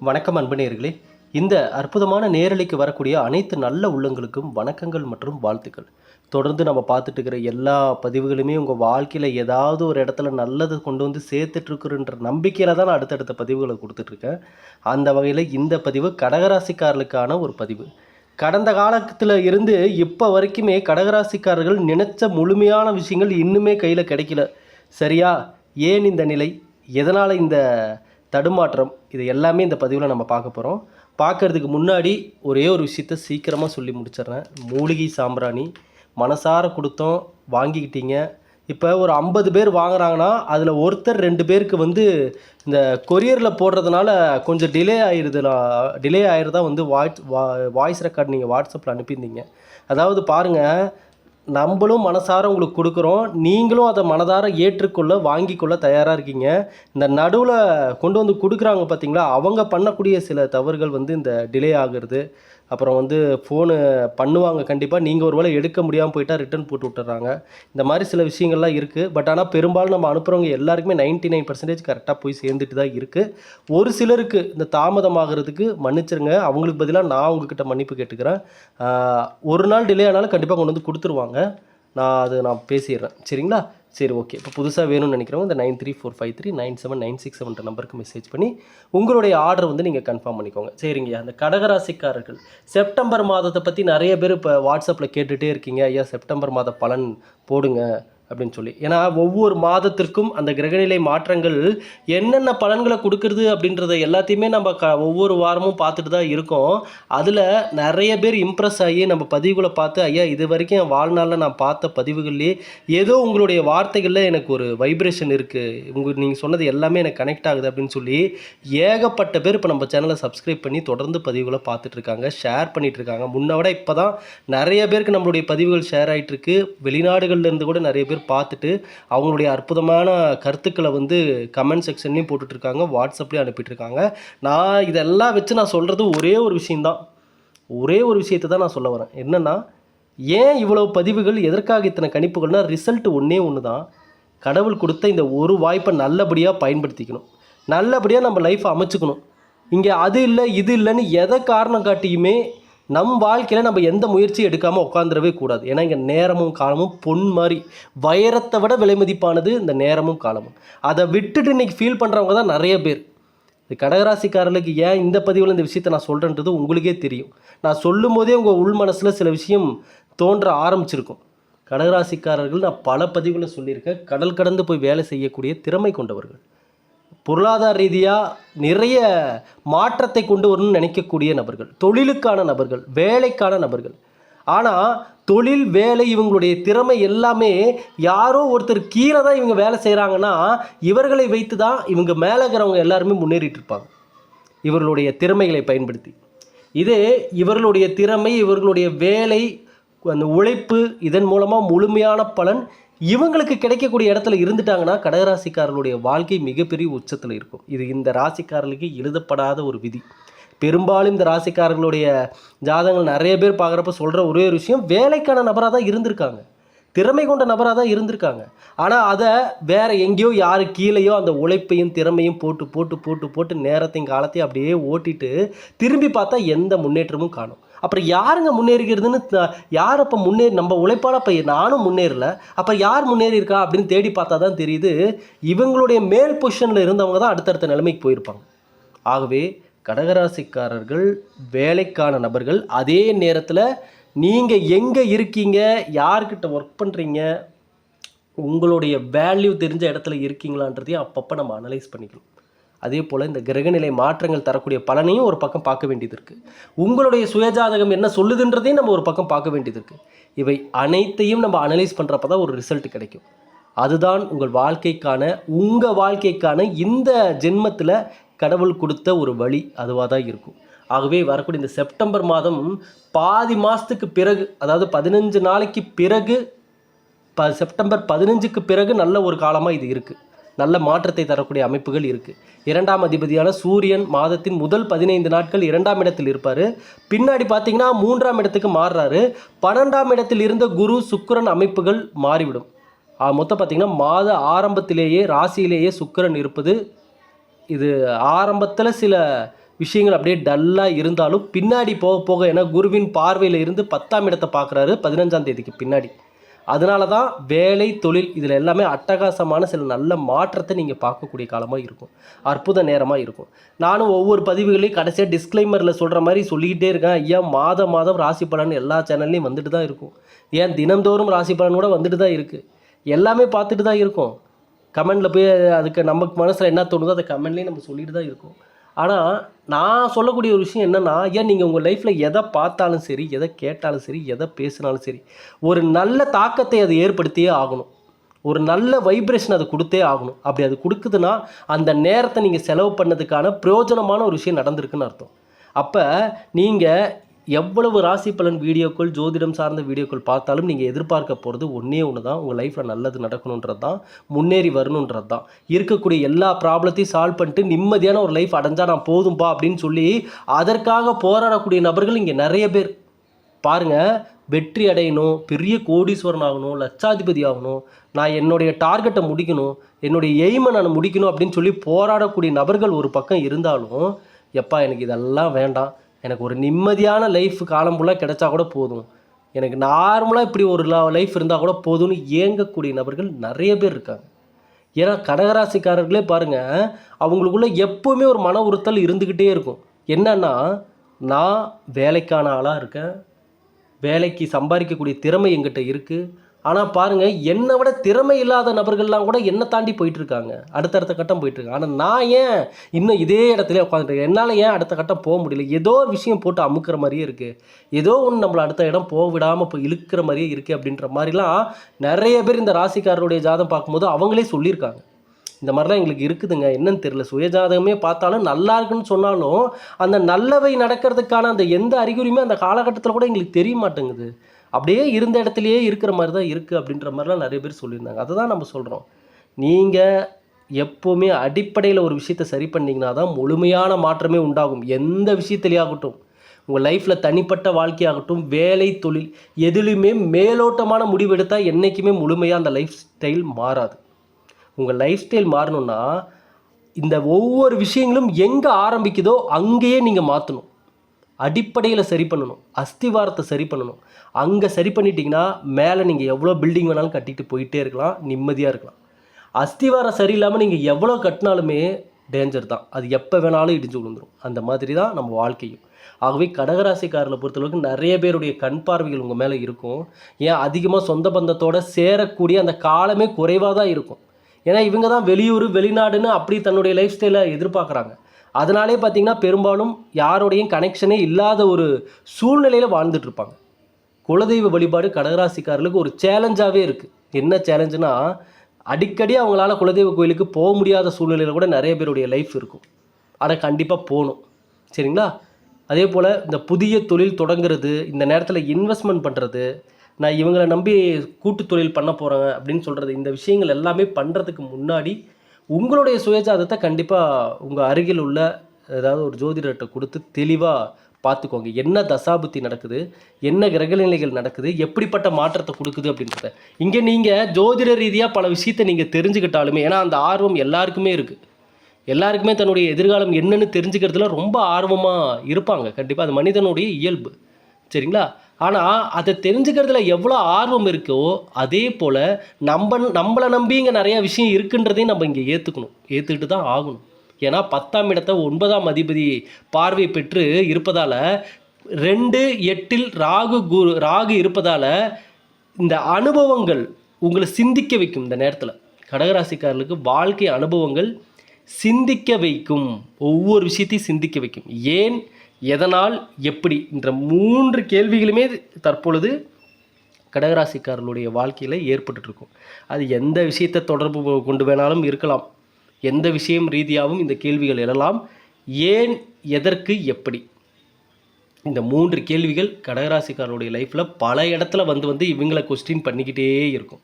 வணக்கம் அன்பனேர்களே இந்த அற்புதமான நேரலைக்கு வரக்கூடிய அனைத்து நல்ல உள்ளங்களுக்கும் வணக்கங்கள் மற்றும் வாழ்த்துக்கள். தொடர்ந்து நம்ம பார்த்துட்டு இருக்கிற எல்லா பதிவுகளுமே உங்கள் வாழ்க்கையில் ஏதாவது ஒரு இடத்துல நல்லது கொண்டு வந்து சேர்த்துட்ருக்குறன்ற நம்பிக்கையில் தான் நான் அடுத்தடுத்த பதிவுகளை கொடுத்துட்ருக்கேன். அந்த வகையில் இந்த பதிவு கடகராசிக்காரர்களுக்கான ஒரு பதிவு. கடந்த காலத்தில் இருந்து இப்போ வரைக்குமே கடகராசிக்காரர்கள் நினைச்ச முழுமையான விஷயங்கள் இன்னுமே கையில் கிடைக்கல. சரியா? ஏன் இந்த நிலை? எதனால் இந்த தடுமாற்றம் இது எல்லாமே இந்த பதிவில் நம்ம பார்க்க போகிறோம் பார்க்கறதுக்கு முன்னாடி ஒரே ஒரு விஷயத்த சீக்கிரமாக சொல்லி முடிச்சிடுறேன். மூலிகை சாம்பிராணி. மனசார கொடுத்தோம் வாங்கிக்கிட்டீங்க. இப்போ ஒரு ஐம்பது பேர் வாங்குறாங்கன்னா அதில் ஒருத்தர் ரெண்டு பேருக்கு வந்து இந்த கொரியரில் போடுறதுனால கொஞ்சம் டிலே ஆயிடுதுல டிலே ஆயிடுறதா வந்து வாய்ஸ் வா வாய்ஸ் ரெக்கார்ட் நீங்கள் வாட்ஸ்அப்பில் அனுப்பியிருந்தீங்க. அதாவது பாருங்கள் நம்மளும் மனசார உங்களுக்கு கொடுக்குறோம். நீங்களும் அதை மனதார ஏற்றுக்கொள்ள வாங்கிக்கொள்ள தயாராக இருக்கீங்க. இந்த நடுவில் கொண்டு வந்து கொடுக்குறாங்க பார்த்தீங்களா அவங்க பண்ணக்கூடிய சில தவறுகள் வந்து இந்த டிலே ஆகிறது. அப்புறம் வந்து ஃபோனு பண்ணுவாங்க கண்டிப்பாக நீங்கள் ஒரு வேளை எடுக்க முடியாமல் போயிட்டால் ரிட்டர்ன் போட்டு விட்டுறாங்க. இந்த மாதிரி சில விஷயங்கள்லாம் இருக்குது பட் ஆனால் பெரும்பாலும் நம்ம அனுப்புகிறவங்க எல்லாருக்குமே நைன்ட்டி நைன் பர்சன்டேஜ் கரெக்டாக போய் சேர்ந்துட்டு தான் இருக்குது ஒரு சிலருக்கு இந்த தாமதமாகிறதுக்கு மன்னிச்சிருங்க. அவங்களுக்கு பதிலாக நான் உங்ககிட்ட மன்னிப்பு கேட்டுக்கிறேன். ஒரு நாள் டிலே ஆனாலும் கண்டிப்பாக கொண்டு வந்து கொடுத்துருவாங்க. நான் அது நான் பேசிடுறேன். சரிங்களா? சரி ஓகே இப்போ புதுசாக வேணும்னு நினைக்கிறவங்க இந்த nine three four five three nine seven nine six செவன்ற நம்பருக்கு மெசேஜ் பண்ணி உங்களுடைய ஆர்டர் வந்து நீங்கள் கன்ஃபார்ம் பண்ணிக்கோங்க. சரிங்க அந்த கடகராசிக்காரர்கள் செப்டம்பர் மாதத்தை பற்றி நிறைய பேர் இப்போ வாட்ஸ்அப்பில் கேட்டுகிட்டே இருக்கீங்க. ஐயா செப்டம்பர் மாத பலன் போடுங்க. அப்படின்னு சொல்லி. ஏன்னா ஒவ்வொரு மாதத்திற்கும் அந்த கிரகநிலை மாற்றங்கள் என்னென்ன பலன்களை கொடுக்குறது அப்படின்றத எல்லாத்தையுமே நம்ம க ஒவ்வொரு வாரமும் பார்த்துட்டு தான் இருக்கோம். அதில் நிறைய பேர் இம்ப்ரெஸ் ஆகி நம்ம பதிவுகளை பார்த்து ஐயா இது வரைக்கும் என் வாழ்நாளில் நான் பார்த்த பதிவுகள்லேயே ஏதோ உங்களுடைய வார்த்தைகளில் எனக்கு ஒரு வைப்ரேஷன் இருக்குது உங்கள் நீங்கள் சொன்னது எல்லாமே எனக்கு கனெக்ட் ஆகுது அப்படின்னு சொல்லி ஏகப்பட்ட பேர் இப்போ நம்ம சேனலை சப்ஸ்கிரைப் பண்ணி தொடர்ந்து பதிவுகளை பார்த்துட்ருக்காங்க ஷேர் பண்ணிகிட்ருக்காங்க இருக்காங்க. முன்ன விட இப்போ தான் நிறைய பேருக்கு நம்மளுடைய பதிவுகள் ஷேர் ஆகிட்டுருக்கு வெளிநாடுகள்லேருந்து கூட நிறைய பேர் பார்த்துட்டு அவங்களுடைய அற்புதமான கருத்துக்களை வந்து கமெண்ட் செக்ஷன்லேயும் போட்டுட்டு இருக்காங்க வாட்ஸ்அப்லேயும் அனுப்பிட்டுருக்காங்க நான் இதெல்லாம் வச்சு நான் சொல்கிறது ஒரே ஒரு விஷயந்தான் ஒரே ஒரு விஷயத்தை தான் நான் சொல்ல வரேன். என்னென்னா ஏன் இவ்வளோ பதிவுகள் எதற்காக இத்தனை கணிப்புகள்னால் ரிசல்ட் ஒன்றே ஒன்று தான் கடவுள் கொடுத்த இந்த ஒரு வாய்ப்பை நல்லபடியாக பயன்படுத்திக்கணும். நல்லபடியாக நம்ம லைஃப்பை அமைச்சுக்கணும். இங்கே அது இல்லை இது இல்லைன்னு எதை காரணம் காட்டியுமே நம் வாழ்க்கையில் நம்ம எந்த முயற்சியும் எடுக்காமல் உட்காந்துடவே கூடாது. ஏன்னா இங்கே நேரமும் காலமும் பொன் மாதிரி வைரத்தை விட விலை மதிப்பானது இந்த நேரமும் காலமும். அதை விட்டுட்டு இன்றைக்கி ஃபீல் பண்ணுறவங்க தான் நிறைய பேர். இது கடகராசிக்காரர்களுக்கு ஏன் இந்த பதிவில் இந்த விஷயத்தை நான் சொல்கிறேன்றது உங்களுக்கே தெரியும். நான் சொல்லும் போதே உங்கள் உள் மனசில் சில விஷயம் தோன்ற ஆரம்பிச்சிருக்கும். கடகராசிக்காரர்கள் நான் பல பதிவுகளை சொல்லியிருக்கேன். கடல் கடந்து போய் வேலை செய்யக்கூடிய திறமை கொண்டவர்கள். பொருளாதார ரீதியாக நிறைய மாற்றத்தை கொண்டு வரணும்னு நினைக்கக்கூடிய நபர்கள் தொழிலுக்கான நபர்கள் வேலைக்கான நபர்கள். ஆனால் தொழில் வேலை இவங்களுடைய திறமை எல்லாமே யாரோ ஒருத்தர் கீழே தான் இவங்க வேலை செய்கிறாங்கன்னா இவர்களை வைத்து தான் இவங்க மேலே இருக்கிறவங்க எல்லாருமே முன்னேறிட்டு இருப்பாங்க. இவர்களுடைய திறமைகளை பயன்படுத்தி. இதே இவர்களுடைய திறமை இவர்களுடைய வேலை அந்த உழைப்பு இதன் மூலமாக முழுமையான பலன் இவங்களுக்கு கிடைக்கக்கூடிய இடத்துல இருந்துட்டாங்கன்னா கடகராசிக்காரர்களுடைய வாழ்க்கை மிகப்பெரிய உச்சத்தில் இருக்கும். இது இந்த ராசிக்காரர்களுக்கு எழுதப்படாத ஒரு விதி. பெரும்பாலும் இந்த ராசிக்காரர்களுடைய ஜாதகங்கள் நிறைய பேர் பார்க்குறப்ப சொல்கிற ஒரே ஒரு விஷயம் வேலைக்கான நபராக தான் இருந்திருக்காங்க. திறமை கொண்ட நபராக தான் இருந்திருக்காங்க. ஆனால் அதை வேற எங்கேயோ யார் கீழேயோ அந்த உழைப்பையும் திறமையும் போட்டு போட்டு போட்டு போட்டு நேரத்தையும் காலத்தையும் அப்படியே ஓட்டிட்டு திரும்பி பார்த்தா எந்த முன்னேற்றமும் காணும். அப்புறம் யாருங்க முன்னேறிக்கிறதுன்னு த- யார் அப்போ முன்னேறி நம்ம உழைப்பால் அப்போ நானும் முன்னேறல. அப்போ யார் முன்னேறி இருக்கா அப்படின்னு தேடி பார்த்தா தான் தெரியுது இவங்களுடைய மேல் பொசிஷனில் இருந்தவங்க தான் அடுத்தடுத்த நிலைமைக்கு போயிருப்பாங்க. ஆகவே கடகராசிக்காரர்கள் வேலைக்கான நபர்கள் அதே நேரத்தில் நீங்கள் எங்கே இருக்கீங்க யார்கிட்ட ஒர்க் பண்ணுறீங்க உங்களுடைய வேல்யூ தெரிஞ்ச இடத்துல இருக்கீங்களான்றதையும் அப்பப்போ நம்ம அனலைஸ் பண்ணிக்கணும். அதே போல் இந்த கிரகநிலை மாற்றங்கள் தரக்கூடிய பலனையும் ஒரு பக்கம் பார்க்க வேண்டியது இருக்குது உங்களுடைய சுயஜாதகம் என்ன சொல்லுதுன்றதையும் நம்ம ஒரு பக்கம் பார்க்க வேண்டியது இருக்குது இவை அனைத்தையும் நம்ம அனலைஸ் பண்ணுறப்ப தான் ஒரு ரிசல்ட் கிடைக்கும். அதுதான் உங்கள் வாழ்க்கைக்கான உங்கள் வாழ்க்கைக்கான இந்த ஜென்மத்தில் கடவுள் கொடுத்த ஒரு வழி அதுவாக தான் இருக்கும். ஆகவே வரக்கூடிய இந்த செப்டம்பர் மாதம் பாதி மாதத்துக்கு பிறகு அதாவது பதினஞ்சு நாளைக்கு பிறகு ப செப்டம்பர் பதினஞ்சுக்கு பிறகு நல்ல ஒரு காலமாக இது இருக்குது நல்ல மாற்றத்தை தரக்கூடிய அமைப்புகள் இருக்குது இரண்டாம் அதிபதியான சூரியன் மாதத்தின் முதல் பதினைந்து நாட்கள் இரண்டாம் இடத்தில் இருப்பார். பின்னாடி பார்த்தீங்கன்னா மூன்றாம் இடத்துக்கு மாறுறாரு. பன்னெண்டாம் இடத்தில் இருந்த குரு சுக்கரன் அமைப்புகள் மாறிவிடும். மொத்தம் பார்த்திங்கன்னா மாத ஆரம்பத்திலேயே ராசியிலேயே சுக்கரன் இருப்பது. இது ஆரம்பத்தில் சில விஷயங்கள் அப்படியே டல்லாக இருந்தாலும் பின்னாடி போக போக ஏன்னா குருவின் பார்வையில் இருந்து பத்தாம் இடத்தை பார்க்குறாரு பதினஞ்சாம் தேதிக்கு பின்னாடி. அதனால தான் வேலை தொழில் இதில் எல்லாமே அட்டகாசமான சில நல்ல மாற்றத்தை நீங்கள் பார்க்கக்கூடிய காலமாக இருக்கும். அற்புத நேரமாக இருக்கும். நானும் ஒவ்வொரு பதிவுகளையும் கடைசியாக டிஸ்க்ளைமரில் சொல்கிற மாதிரி சொல்லிக்கிட்டே இருக்கேன். ஐயா மாதம் மாதம் ராசி பலன் எல்லா சேனல்லையும் வந்துட்டு தான் இருக்கும். ஏன் தினந்தோறும் ராசி பலன் கூட வந்துட்டு தான் இருக்குது எல்லாமே பார்த்துட்டு தான் இருக்கும். கமெண்டில் போய் அதுக்கு நமக்கு மனசில் என்ன தோணுதோ அதை கமெண்ட்லேயும் நம்ம சொல்லிட்டு தான் இருக்கோம். ஆனால் நான் சொல்லக்கூடிய ஒரு விஷயம் என்னென்னா ஏன் நீங்கள் உங்கள் லைஃப்பில் எதை பார்த்தாலும் சரி எதை கேட்டாலும் சரி எதை பேசினாலும் சரி ஒரு நல்ல தாக்கத்தை அது ஏற்படுத்தியே ஆகணும். ஒரு நல்ல வைப்ரேஷன் அது கொடுத்தே ஆகணும். அப்படி அது கொடுக்குதுன்னா அந்த நேரத்தை நீங்கள் செலவு பண்ணதுக்கான பிரயோஜனமான ஒரு விஷயம் நடந்திருக்குன்னு அர்த்தம். அப்போ நீங்கள் எவ்வளவு ராசி பலன் வீடியோக்கள் ஜோதிடம் சார்ந்த வீடியோக்கள் பார்த்தாலும் நீங்கள் எதிர்பார்க்க போகிறது ஒன்றே ஒன்று தான் உங்கள் லைஃப்பில் நல்லது நடக்கணுன்றது தான் முன்னேறி வரணுன்றது தான் இருக்கக்கூடிய எல்லா ப்ராப்ளத்தையும் சால்வ் பண்ணிட்டு நிம்மதியான ஒரு லைஃப் அடைஞ்சால் நான் போதும்பா அப்படின்னு சொல்லி அதற்காக போராடக்கூடிய நபர்கள் இங்கே நிறைய பேர். பாருங்கள் வெற்றி அடையணும் பெரிய கோடீஸ்வரன் ஆகணும் லட்சாதிபதி ஆகணும். நான் என்னுடைய டார்கெட்டை முடிக்கணும் என்னுடைய எய்மை நான் முடிக்கணும் அப்படின்னு சொல்லி போராடக்கூடிய நபர்கள் ஒரு பக்கம் இருந்தாலும் எப்பா எனக்கு இதெல்லாம் வேண்டாம். எனக்கு ஒரு நிம்மதியான லைஃப் காலம் ஃபுல்லாக கிடைச்சா கூட போதும். எனக்கு நார்மலாக இப்படி ஒரு லைஃப் இருந்தால் கூட போதும்னு ஏங்கக்கூடிய நபர்கள் நிறைய பேர் இருக்காங்க. ஏன்னா கடகராசிக்காரர்களே பாருங்கள் அவங்களுக்குள்ளே எப்போவுமே ஒரு மன உறுத்தல் இருந்துக்கிட்டே இருக்கும். என்னன்னா நான் வேலைக்கான ஆளாக இருக்கேன். வேலைக்கு சம்பாதிக்கக்கூடிய திறமை எங்கிட்ட இருக்குது ஆனால் பாருங்கள் என்னை விட திறமை இல்லாத நபர்கள்லாம் கூட என்னை தாண்டி போயிட்டுருக்காங்க. அடுத்தடுத்த கட்டம் போயிட்டுருக்காங்க ஆனால் நான் ஏன் இன்னும் இதே இடத்துல உட்காந்துட்டு என்னால் ஏன் அடுத்த கட்டம் போக முடியல? ஏதோ விஷயம் போட்டு அமுக்கிற மாதிரியே இருக்குது ஏதோ ஒன்று நம்மளை அடுத்த இடம் போக விடாமல் இப்போ இழுக்கிற மாதிரியே இருக்குது அப்படின்ற மாதிரிலாம் நிறைய பேர் இந்த ராசிக்காரருடைய ஜாதம் பார்க்கும்போது அவங்களே சொல்லியிருக்காங்க. இந்த மாதிரிலாம் எங்களுக்கு இருக்குதுங்க. என்னன்னு தெரியல. சுயஜாதகமே பார்த்தாலும் நல்லா இருக்குன்னு சொன்னாலும் அந்த நல்லவை நடக்கிறதுக்கான அந்த எந்த அறிகுறியுமே அந்த காலகட்டத்தில் கூட எங்களுக்கு தெரிய மாட்டேங்குது. அப்படியே இருந்த இடத்துலையே இருக்கிற மாதிரி தான் இருக்குது அப்படின்ற மாதிரிலாம் நிறைய பேர் சொல்லியிருந்தாங்க. அதை தான் நம்ம சொல்கிறோம் நீங்கள் எப்போவுமே அடிப்படையில் ஒரு விஷயத்தை சரி பண்ணிங்கன்னா தான் முழுமையான மாற்றமே உண்டாகும். எந்த விஷயத்துலேயாகட்டும் உங்கள் லைஃப்பில் தனிப்பட்ட வாழ்க்கையாகட்டும் வேலை தொழில் எதுலேயுமே மேலோட்டமான முடிவு எடுத்தால் என்றைக்குமே முழுமையாக அந்த லைஃப் ஸ்டைல் மாறாது. உங்கள் லைஃப் ஸ்டைல் மாறணும்னா இந்த ஒவ்வொரு விஷயங்களும் எங்கே ஆரம்பிக்குதோ அங்கேயே நீங்கள் மாற்றணும் அடிப்படையில் சரி பண்ணணும். அஸ்திவாரத்தை சரி பண்ணணும். அங்கே சரி பண்ணிட்டீங்கன்னா மேலே நீங்கள் எவ்வளோ பில்டிங் வேணாலும் கட்டிட்டு போயிட்டே இருக்கலாம். நிம்மதியாக இருக்கலாம். அஸ்திவாரம் சரியில்லாமல் நீங்கள் எவ்வளோ கட்டினாலுமே டேஞ்சர் தான். அது எப்போ வேணாலும் இடிஞ்சு விழுந்துடும் அந்த மாதிரி தான் நம்ம வாழ்க்கையும். ஆகவே கடகராசிக்காரில் பொறுத்தளவுக்கு நிறைய பேருடைய கண் பார்வைகள் உங்கள் மேலே இருக்கும். ஏன்? அதிகமாக சொந்த பந்தத்தோடு சேரக்கூடிய அந்த காலமே குறைவாக தான் இருக்கும். ஏன்னா இவங்க தான் வெளியூர் வெளிநாடுன்னு அப்படி தன்னுடைய லைஃப் ஸ்டைலை எதிர்பார்க்குறாங்க. அதனாலே பார்த்தீங்கன்னா பெரும்பாலும் யாரோடையும் கனெக்ஷனே இல்லாத ஒரு சூழ்நிலையில் வாழ்ந்துட்டுருப்பாங்க. குலதெய்வ வழிபாடு கடகராசிக்காரர்களுக்கு ஒரு சேலஞ்சாகவே இருக்குது என்ன சேலஞ்சுனா அடிக்கடி அவங்களால குலதெய்வ கோயிலுக்கு போக முடியாத சூழ்நிலையில் கூட நிறைய பேருடைய லைஃப் இருக்கும். அதை கண்டிப்பாக போகணும். சரிங்களா? அதே போல் இந்த புதிய தொழில் தொடங்குறது இந்த நேரத்தில் இன்வெஸ்ட்மெண்ட் பண்ணுறது நான் இவங்களை நம்பி கூட்டு தொழில் பண்ண போகிறேன் அப்படின்னு சொல்கிறது இந்த விஷயங்கள் எல்லாமே பண்ணுறதுக்கு முன்னாடி உங்களுடைய சுயஜாதத்தை கண்டிப்பாக உங்கள் அருகில் உள்ள ஏதாவது ஒரு ஜோதிடர்கிட்ட கொடுத்து தெளிவாக பார்த்துக்கோங்க. என்ன தசாபுத்தி நடக்குது? என்ன கிரகநிலைகள் நடக்குது? எப்படிப்பட்ட மாற்றத்தை கொடுக்குது அப்படின்றத. இங்கே நீங்கள் ஜோதிட ரீதியாக பல விஷயத்தை நீங்கள் தெரிஞ்சுக்கிட்டாலுமே ஏன்னா அந்த ஆர்வம் எல்லாருக்குமே இருக்குது எல்லாருக்குமே தன்னுடைய எதிர்காலம் என்னன்னு தெரிஞ்சுக்கிறதுல ரொம்ப ஆர்வமாக இருப்பாங்க. கண்டிப்பாக அது மனிதனுடைய இயல்பு. சரிங்களா? ஆனால் அதை தெரிஞ்சுக்கிறதுல எவ்வளோ ஆர்வம் இருக்கோ அதே போல் நம்ம நம்மளை நம்பி இங்கே நிறையா விஷயம் இருக்குன்றதையும் நம்ம இங்கே ஏற்றுக்கணும் ஏற்றுக்கிட்டு தான் ஆகணும். ஏன்னா பத்தாம் இடத்தை ஒன்பதாம் அதிபதி பார்வை பெற்று இருப்பதால் ரெண்டு எட்டில் ராகு குரு ராகு இருப்பதால் இந்த அனுபவங்கள் உங்களை சிந்திக்க வைக்கும் இந்த நேரத்தில். கடகராசிக்காரர்களுக்கு வாழ்க்கை அனுபவங்கள் சிந்திக்க வைக்கும். ஒவ்வொரு விஷயத்தையும் சிந்திக்க வைக்கும். ஏன்? எதனால் எப்படி என்ற மூன்று கேள்விகளுமே தற்பொழுது கடகராசிக்காரர்களுடைய வாழ்க்கையில் ஏற்பட்டுருக்கும் அது எந்த விஷயத்தை தொடர்பு கொண்டு வேணாலும் இருக்கலாம். எந்த விஷயம் ரீதியாகவும் இந்த கேள்விகள் எழலாம். ஏன் எதற்கு எப்படி? இந்த மூன்று கேள்விகள் கடகராசிக்காரருடைய லைஃப்பில் பல இடத்துல வந்து வந்து இவங்களை கொஸ்டின் பண்ணிக்கிட்டே இருக்கும்.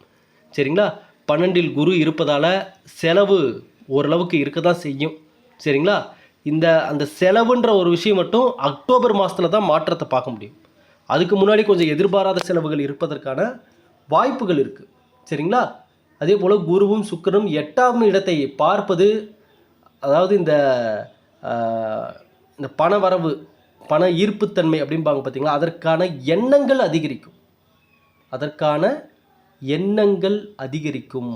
சரிங்களா? பன்னெண்டில் குரு இருப்பதால் செலவு ஓரளவுக்கு இருக்க தான் செய்யும். சரிங்களா? இந்த அந்த செலவுன்ற ஒரு விஷயம் மட்டும் அக்டோபர் மாதத்தில் தான் மாற்றத்தை பார்க்க முடியும். அதுக்கு முன்னாடி கொஞ்சம் எதிர்பாராத செலவுகள் இருப்பதற்கான வாய்ப்புகள் இருக்குது சரிங்களா? அதே போல் குருவும் சுக்கரனும் எட்டாம் இடத்தை பார்ப்பது அதாவது இந்த இந்த பண வரவு பண ஈர்ப்புத்தன்மை அப்படிம்பாங்க பார்த்தீங்களா அதற்கான எண்ணங்கள் அதிகரிக்கும். அதற்கான எண்ணங்கள் அதிகரிக்கும்.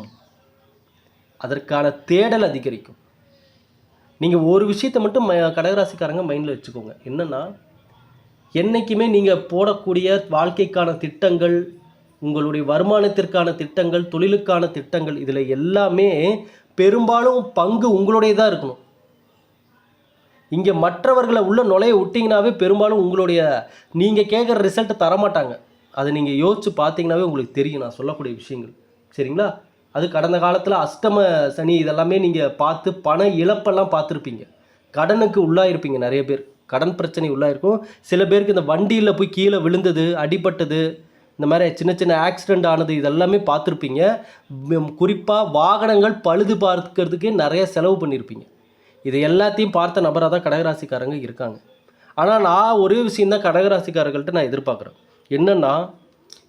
அதற்கான தேடல் அதிகரிக்கும். நீங்கள் ஒரு விஷயத்தை மட்டும் ம கடகராசிக்காரங்க மைண்டில் வச்சுக்கோங்க. என்னென்னா என்றைக்குமே நீங்கள் போடக்கூடிய வாழ்க்கைக்கான திட்டங்கள் உங்களுடைய வருமானத்திற்கான திட்டங்கள் தொழிலுக்கான திட்டங்கள் இதில் எல்லாமே பெரும்பாலும் பங்கு உங்களுடையதாக இருக்கணும். இங்கே மற்றவர்களை உள்ள நுழைய விட்டிங்கனாவே பெரும்பாலும் உங்களுடைய நீங்கள் கேட்குற ரிசல்ட்டை தரமாட்டாங்க. அதை நீங்கள் யோசித்து பார்த்தீங்கன்னாவே உங்களுக்கு தெரியும். நான் சொல்லக்கூடிய விஷயங்கள். சரிங்களா? அது கடந்த காலத்தில் அஷ்டம சனி இதெல்லாமே நீங்கள் பார்த்து பண இழப்பெல்லாம் பார்த்துருப்பீங்க. கடனுக்கு உள்ளாயிருப்பீங்க நிறைய பேர். கடன் பிரச்சனை உள்ளாயிருக்கும். சில பேருக்கு இந்த வண்டியில் போய் கீழே விழுந்தது அடிபட்டது இந்த மாதிரி சின்ன சின்ன ஆக்சிடெண்ட் ஆனது இதெல்லாமே பார்த்துருப்பீங்க. குறிப்பாக வாகனங்கள் பழுது பார்க்கறதுக்கே நிறைய செலவு பண்ணியிருப்பீங்க இது எல்லாத்தையும் பார்த்த நபராக தான் கடகராசிக்காரங்க இருக்காங்க. ஆனால் நான் ஒரே விஷயந்தான் கடகராசிக்காரர்கள்ட்ட நான் எதிர்பார்க்குறேன். என்னென்னா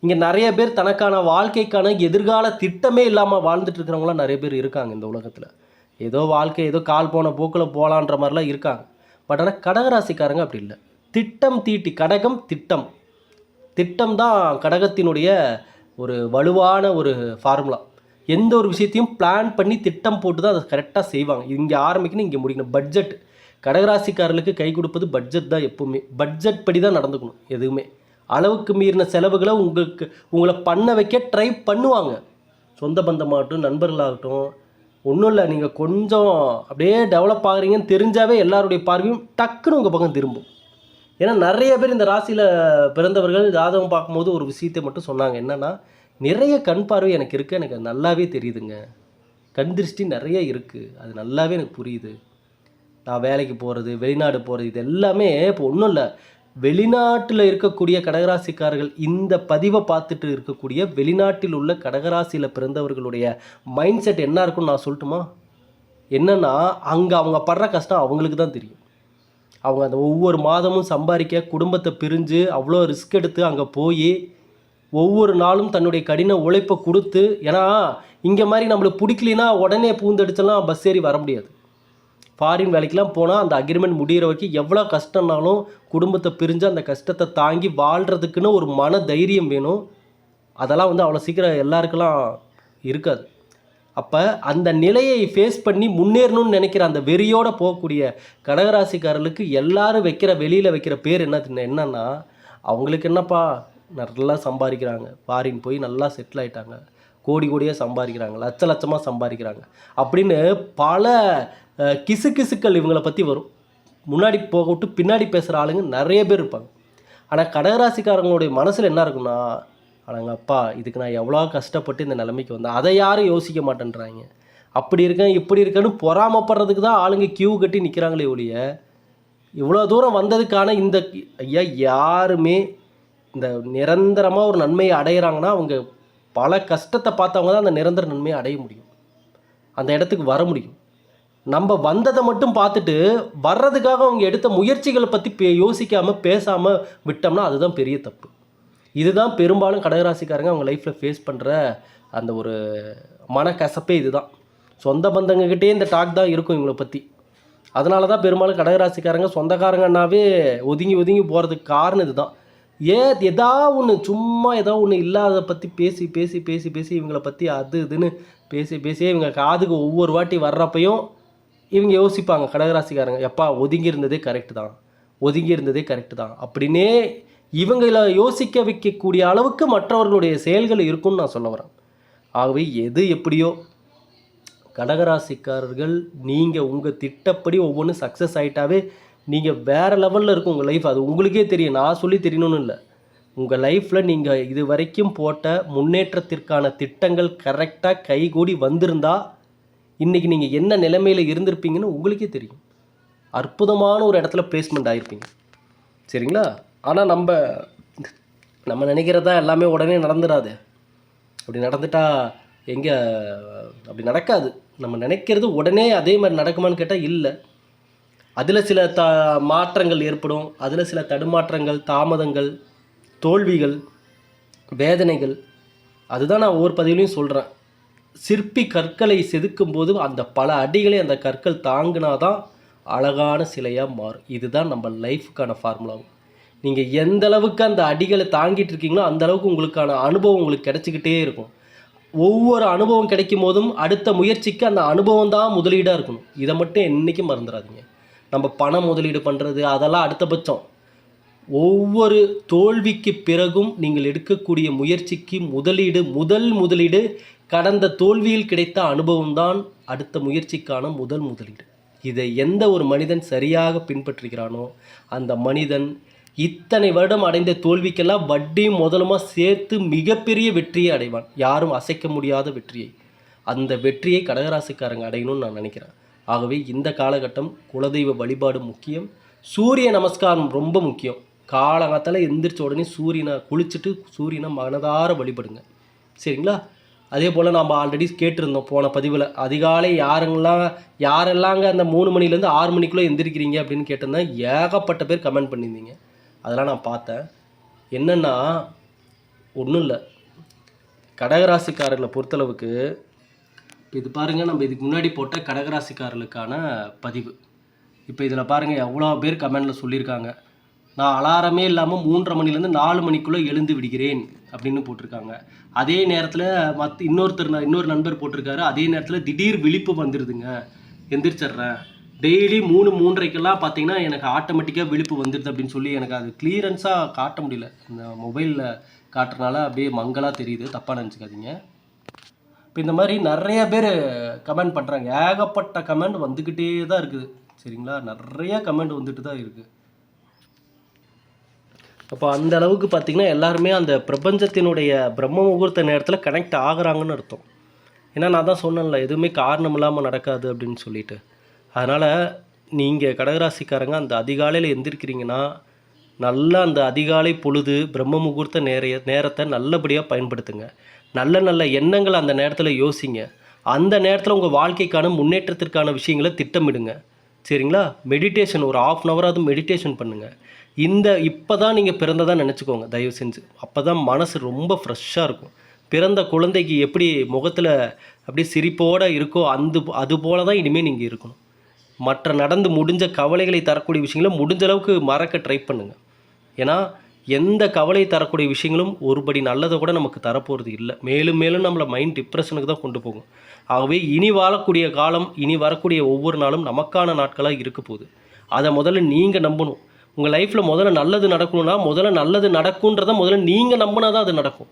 இங்கே நிறைய பேர் தனக்கான வாழ்க்கைக்கான எதிர்கால திட்டமே இல்லாமல் வாழ்ந்துட்டு இருக்கிறவங்களாம் நிறைய பேர் இருக்காங்க இந்த உலகத்தில். ஏதோ வாழ்க்கை ஏதோ கால் போன போக்கில் போகலான்ற மாதிரிலாம் இருக்காங்க. பட் ஆனால் கடகராசிக்காரங்க அப்படி இல்லை. திட்டம் தீட்டி கடகம் திட்டம். திட்டம் தான் கடகத்தினுடைய ஒரு வலுவான ஒரு ஃபார்முலா எந்த ஒரு விஷயத்தையும் பிளான் பண்ணி திட்டம் போட்டு தான் அதை கரெக்டாக செய்வாங்க. இங்கே ஆரம்பிக்கணும் இங்கே முடிக்கணும். பட்ஜெட் கடகராசிக்காரர்களுக்கு கை கொடுப்பது பட்ஜெட் தான் எப்போவுமே. பட்ஜெட் படி தான் நடந்துக்கணும் எதுவுமே. அளவுக்கு மீறின செலவுகளை உங்களுக்கு உங்களை பண்ண வைக்க ட்ரை பண்ணுவாங்க. சொந்த பந்தமாகட்டும் நண்பர்களாகட்டும் ஒன்றும் இல்லை நீங்கள் கொஞ்சம் அப்படியே டெவலப் ஆகுறீங்கன்னு தெரிஞ்சாவே எல்லாருடைய பார்வையும் டக்குன்னு உங்கள் பக்கம் திரும்பும். ஏன்னா நிறைய பேர் இந்த ராசியில் பிறந்தவர்கள் ஜாதகம் பார்க்கும்போது ஒரு விஷயத்தை மட்டும் சொன்னாங்க. என்னென்னா நிறைய கண் பார்வை எனக்கு இருக்குது எனக்கு நல்லாவே தெரியுதுங்க. கண் திருஷ்டி நிறைய இருக்குது அது நல்லாவே எனக்கு புரியுது. நான் வேலைக்கு போகிறது வெளிநாடு போகிறது இது எல்லாமே இப்போ ஒன்றும் இல்லை. வெளிநாட்டில் இருக்கக்கூடிய கடகராசிக்காரர்கள் இந்த பதிவை பார்த்துட்டு இருக்கக்கூடிய வெளிநாட்டில் உள்ள கடகராசியில் பிறந்தவர்களுடைய மைண்ட் செட் என்ன இருக்கும்னு நான் சொல்லட்டுமா? என்னென்னா அங்கே அவங்க படுற கஷ்டம் அவங்களுக்கு தான் தெரியும். அவங்க அந்த ஒவ்வொரு மாதமும் சம்பாதிக்க குடும்பத்தை பிரிஞ்சு அவ்வளோ ரிஸ்க் எடுத்து அங்கே போய் ஒவ்வொரு நாளும் தன்னுடைய கடின உழைப்பை கொடுத்து ஏன்னா இங்கே மாதிரி நம்மளுக்கு பிடிக்கலினா உடனே பூந்தடிச்செல்லாம் பஸ் ஏறி வர முடியாது. ஃபாரின் வேலைக்கெலாம் போனால் அந்த அக்ரிமெண்ட் முடிகிற வரைக்கும் எவ்வளோ கஷ்டம்னாலும் குடும்பத்தை பிரிஞ்சு அந்த கஷ்டத்தை தாங்கி வாழ்கிறதுக்குன்னு ஒரு மன தைரியம் வேணும். அதெல்லாம் வந்து அவ்வளோ சீக்கிரம் எல்லாருக்கெல்லாம் இருக்காது. அப்போ அந்த நிலையை ஃபேஸ் பண்ணி முன்னேறணும்னு நினைக்கிற அந்த வெறியோடு போகக்கூடிய கடகராசிக்காரர்களுக்கு எல்லாரும் வைக்கிற வெளியில் வைக்கிற பேர் என்ன என்னன்னா அவங்களுக்கு என்னப்பா நல்லா சம்பாதிக்கிறாங்க. ஃபாரின் போய் நல்லா செட்டில் ஆயிட்டாங்க. கோடி கோடியாக சம்பாதிக்கிறாங்க. லட்ச லட்சமாக சம்பாதிக்கிறாங்க. அப்படின்னு பல கிசு கிசுக்கள் இவங்களை பற்றி வரும். முன்னாடி போக விட்டு பின்னாடி பேசுகிற ஆளுங்க நிறைய பேர் இருப்பாங்க. ஆனால் கடகராசிக்காரங்களுடைய மனசில் என்ன இருக்குன்னா அடங்கப்பா இதுக்கு நான் எவ்வளோ கஷ்டப்பட்டு இந்த நிலைமைக்கு வந்தேன். அதை யாரும் யோசிக்க மாட்டேன்றாங்க. அப்படி இருக்கேன் இப்படி இருக்கேன்னு பொறாமப்படுறதுக்கு தான் ஆளுங்க கியூ கட்டி நிற்கிறாங்களே ஒழிய இவ்வளோ தூரம் வந்ததுக்கான இந்த ஐயா யாருமே இந்த நிரந்தரமாக ஒரு நன்மையை அடையிறாங்கன்னா அவங்க பல கஷ்டத்தை பார்த்தவங்க தான் அந்த நிரந்தர நன்மையை அடைய முடியும். அந்த இடத்துக்கு வர முடியும். நம்ம வந்ததை மட்டும் பார்த்துட்டு வர்றதுக்காக அவங்க எடுத்த முயற்சிகளை பற்றி பே யோசிக்காமல் பேசாமல் விட்டோம்னா அதுதான் பெரிய தப்பு. இதுதான் பெரும்பாலும் கடகராசிக்காரங்க அவங்க லைஃப்பில் ஃபேஸ் பண்ணுற அந்த ஒரு மனக்கசப்பே இதுதான். சொந்த பந்தங்கக்கிட்டே இந்த டாக் தான் இருக்கும் இவங்களை பற்றி அதனால தான் பெரும்பாலும் கடகராசிக்காரங்க சொந்தக்காரங்கன்னாவே ஒதுங்கி ஒதுங்கி போகிறதுக்கு காரணம் இதுதான். ஏன் எதா ஒன்று சும்மா ஏதோ ஒன்று இல்லாத பற்றி பேசி பேசி பேசி பேசி இவங்கள பற்றி அது இதுன்னு பேசி பேசி இவங்க காதுக்கு ஒவ்வொரு வாட்டி வர்றப்பையும் இவங்க யோசிப்பாங்க கடகராசிக்காரங்க எப்பா ஒதுங்கி இருந்ததே கரெக்டு தான் ஒதுங்கி இருந்ததே கரெக்டு தான். அப்படின்னே இவங்களை யோசிக்க வைக்கக்கூடிய அளவுக்கு மற்றவர்களுடைய செயல்கள் இருக்கும்னு நான் சொல்ல வரேன். ஆகவே எது எப்படியோ கடகராசிக்காரர்கள் நீங்கள் உங்கள் திட்டப்படி ஒவ்வொன்றும் சக்ஸஸ் ஆகிட்டாவே நீங்கள் வேறு லெவலில் இருக்கும் உங்கள் லைஃப் அது உங்களுக்கே தெரியும். நான் சொல்லி தெரியணும்னு இல்லை. உங்கள் லைஃப்பில் நீங்கள் இது வரைக்கும் போட்ட முன்னேற்றத்திற்கான திட்டங்கள் கரெக்டாக கைகூடி வந்திருந்தால் இன்றைக்கி நீங்கள் என்ன நிலைமையில் இருந்திருப்பீங்கன்னு உங்களுக்கே தெரியும். அற்புதமான ஒரு இடத்துல பிளேஸ்மெண்ட் ஆகிருப்பீங்க சரிங்களா? ஆனால் நம்ம நம்ம நினைக்கிறதா எல்லாமே உடனே நடந்துடாது அப்படி நடந்துட்டால் எங்கே அப்படி நடக்காது. நம்ம நினைக்கிறது உடனே அதே மாதிரி நடக்குமான்னு கேட்டால் இல்லை. அதில் சில த மாற்றங்கள் ஏற்படும். அதில் சில தடுமாற்றங்கள் தாமதங்கள் தோல்விகள் வேதனைகள். அதுதான் நான் ஒவ்வொரு பதிவுலையும் சொல்கிறேன் சிற்பி கற்களை செதுக்கும் போது அந்த பல அடிகளை அந்த கற்கள் தாங்கினாதான் அழகான சிலையாக மாறும். இதுதான் நம்ம லைஃபுக்கான ஃபார்முலாவும் நீங்கள் எந்த அளவுக்கு அந்த அடிகளை தாங்கிட்டு இருக்கீங்களோ அந்த அளவுக்கு உங்களுக்கான அனுபவம் உங்களுக்கு கிடைச்சிக்கிட்டே இருக்கும். ஒவ்வொரு அனுபவம் கிடைக்கும் போதும் அடுத்த முயற்சிக்கு அந்த அனுபவம் தான் முதலீடாக இருக்கணும். இதை மட்டும் என்றைக்கும் மறந்துடாதீங்க. நம்ம பணம் முதலீடு பண்ணுறது அதெல்லாம் அடுத்தபட்சம் ஒவ்வொரு தோல்விக்கு பிறகும் நீங்கள் எடுக்கக்கூடிய முயற்சிக்கு முதலீடு முதல் முதலீடு கடந்த தோல்வியில் கிடைத்த அனுபவம்தான் அடுத்த முயற்சிக்கான முதல் முதலீடு. இதை எந்த ஒரு மனிதன் சரியாக பின்பற்றுகிறானோ அந்த மனிதன் இத்தனை வருடம் அடைந்த தோல்விக்கெல்லாம் வட்டியும் முதலுமா சேர்த்து மிகப்பெரிய வெற்றியை அடைவான். யாரும் அசைக்க முடியாத வெற்றியை. அந்த வெற்றியை கடகராசிக்காரங்க அடையணும்னு நான் நினைக்கிறேன். ஆகவே இந்த காலகட்டம் குலதெய்வ வழிபாடு முக்கியம். சூரிய நமஸ்காரம் ரொம்ப முக்கியம். காலகாலத்தில் எந்திரிச்ச உடனே சூரியனை குளிச்சுட்டு சூரியனை மனதார வழிபடுங்க. சரிங்களா? அதே போல் நம்ம ஆல்ரெடி கேட்டிருந்தோம் போன பதிவில். அதிகாலை யாரெல்லாம் யாரெல்லாங்க அந்த மூணு மணிலேருந்து ஆறு மணிக்குள்ளே எந்திரிக்கிறீங்க அப்படின்னு கேட்டிருந்தேன் ஏகப்பட்ட பேர் கமெண்ட் பண்ணியிருந்தீங்க. அதெல்லாம் நான் பார்த்தேன். என்னென்னா ஒன்றும் இல்லை. கடகராசிக்காரர்களை பொறுத்தளவுக்கு இப்போ இது பாருங்கள் நம்ம இதுக்கு முன்னாடி போட்ட கடகராசிக்காரர்களுக்கான பதிவு. இப்போ இதில் பாருங்கள் எவ்வளோ பேர் கமெண்டில் சொல்லியிருக்காங்க. நான் அலாரமே இல்லாமல் மூன்றரை மணிலேருந்து நாலு மணிக்குள்ளே எழுந்து விடுகிறேன். அப்படின்னு போட்டிருக்காங்க. அதே நேரத்தில் மற்ற இன்னொருத்தர் இன்னொரு நண்பர் போட்டிருக்காரு. அதே நேரத்தில் திடீர் விழிப்பு வந்துடுதுங்க எந்திரிச்சிட்றேன். டெய்லி மூணு மூன்றரைக்கெல்லாம் பார்த்தீங்கன்னா எனக்கு ஆட்டோமேட்டிக்காக விழிப்பு வந்துடுது அப்படின்னு சொல்லி எனக்கு அது கிளியரன்ஸாக காட்ட முடியல. இந்த மொபைலில் காட்டுறனால அப்படியே மங்கலாக தெரியுது. தப்பாக நினச்சிக்காதீங்க. இப்போ இந்த மாதிரி நிறைய பேர் கமெண்ட் பண்ணுறாங்க ஏகப்பட்ட கமெண்ட் வந்துக்கிட்டே தான் இருக்குது. சரிங்களா? நிறைய கமெண்ட் வந்துட்டு தான் இருக்குது அப்போ அந்த அளவுக்கு பார்த்திங்கன்னா எல்லாருமே அந்த பிரபஞ்சத்தினுடைய பிரம்ம முகூர்த்த நேரத்தில் கனெக்ட் ஆகுறாங்கன்னு அர்த்தம். ஏன்னா நான் தான் சொன்னேன்ல எதுவுமே காரணம் இல்லாமல் நடக்காது அப்படின்னு சொல்லிட்டு. அதனால் நீங்கள் கடகராசிக்காரங்க அந்த அதிகாலையில் எந்திரிக்கிறீங்கன்னா நல்லா அந்த அதிகாலை பொழுது பிரம்ம முகூர்த்த நேரைய நேரத்தை நல்லபடியாக பயன்படுத்துங்க. நல்ல நல்ல எண்ணங்களை அந்த நேரத்தில் யோசிங்க. அந்த நேரத்தில் உங்கள் வாழ்க்கைக்கான முன்னேற்றத்திற்கான விஷயங்களை திட்டமிடுங்க. சரிங்களா? மெடிடேஷன் ஒரு ஆஃப் அன் ஹவராவது மெடிடேஷன் பண்ணுங்கள் இந்த இப்போ தான் நீங்கள் பிறந்ததாக நினச்சிக்கோங்க தயவு செஞ்சு. அப்போ தான் மனசு ரொம்ப ஃப்ரெஷ்ஷாக இருக்கும். பிறந்த குழந்தைக்கு எப்படி முகத்தில் அப்படியே சிரிப்போடு இருக்கோ அந்த அது போல தான் இனிமேல் நீங்கள் இருக்கணும். மற்ற நடந்து முடிஞ்ச கவலைகளை தரக்கூடிய விஷயங்களை முடிஞ்ச அளவுக்கு மறக்க ட்ரை பண்ணுங்கள் ஏன்னா எந்த கவலை தரக்கூடிய விஷயங்களும் ஒருபடி நல்லதை கூட நமக்கு தரப்போகிறது இல்லை. மேலும் மேலும் நம்மளை மைண்ட் டிப்ரெஷனுக்கு தான் கொண்டு போகும். ஆகவே இனி வாழக்கூடிய காலம் இனி வரக்கூடிய ஒவ்வொரு நாளும் நமக்கான நாட்களாக இருக்க போகுது. அதை முதல்ல நீங்கள் நம்பணும். உங்கள் லைஃப்பில் முதல்ல நல்லது நடக்கணும்னா முதல்ல நல்லது நடக்குன்றத முதல்ல நீங்கள் நம்பினா தான் அது நடக்கும்.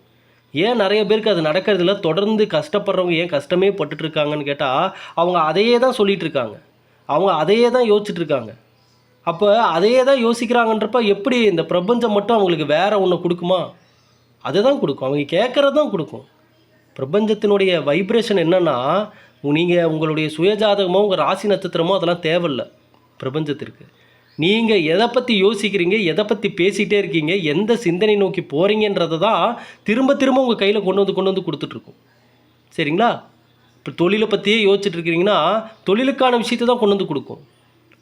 ஏன் நிறைய பேருக்கு அது நடக்கிறதுல தொடர்ந்து கஷ்டப்படுறவங்க ஏன் கஷ்டமே பட்டுட்டு இருக்காங்கன்னு கேட்டால் அவங்க அதையே தான் சொல்லிகிட்ருக்காங்க அவங்க அதையே தான் யோசிச்சுட்ருக்காங்க. அப்போ அதையே தான் யோசிக்கிறாங்கன்றப்ப எப்படி இந்த பிரபஞ்சம் மட்டும் அவங்களுக்கு வேறு ஒன்று கொடுக்குமா? அதுதான் கொடுக்கும். அவங்க கேட்குறது தான் கொடுக்கும். பிரபஞ்சத்தினுடைய வைப்ரேஷன் என்னன்னா நீங்கள் உங்களுடைய சுயஜாதகமோ உங்கள் ராசி நட்சத்திரமோ அதெல்லாம் தேவையில்ல பிரபஞ்சத்திற்கு. நீங்கள் எதை பற்றி யோசிக்கிறீங்க எதை பற்றி பேசிகிட்டே இருக்கீங்க எந்த சிந்தனை நோக்கி போகிறீங்கன்றதை தான் திரும்ப திரும்ப உங்கள் கையில் கொண்டு வந்து கொண்டு வந்து கொடுத்துட்ருக்கோம் சரிங்களா? இப்போ தொழிலை பற்றியே யோசிச்சுட்டு இருக்கிறீங்கன்னா தொழிலுக்கான விஷயத்தை தான் கொண்டு வந்து கொடுக்கும்.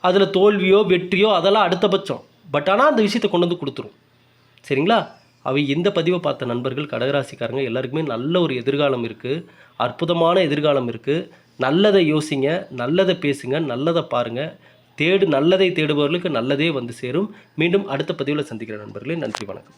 அதில் தோல்வியோ வெற்றியோ அதெல்லாம் அடுத்தபட்சம் பட் ஆனால் அந்த விஷயத்தை கொண்டு வந்து கொடுத்துரும். சரிங்களா? அவை இந்த பதிவை பார்த்த நண்பர்கள் கடகராசிக்காரங்க எல்லாருக்குமே நல்ல ஒரு எதிர்காலம் இருக்குது அற்புதமான எதிர்காலம் இருக்குது நல்லதை யோசிங்க நல்லதை பேசுங்க நல்லதை பாருங்கள் தேடு நல்லதை தேடுபவர்களுக்கு நல்லதே வந்து சேரும். மீண்டும் அடுத்த பதிவில் சந்திக்கிற நண்பர்களே நன்றி வணக்கம்.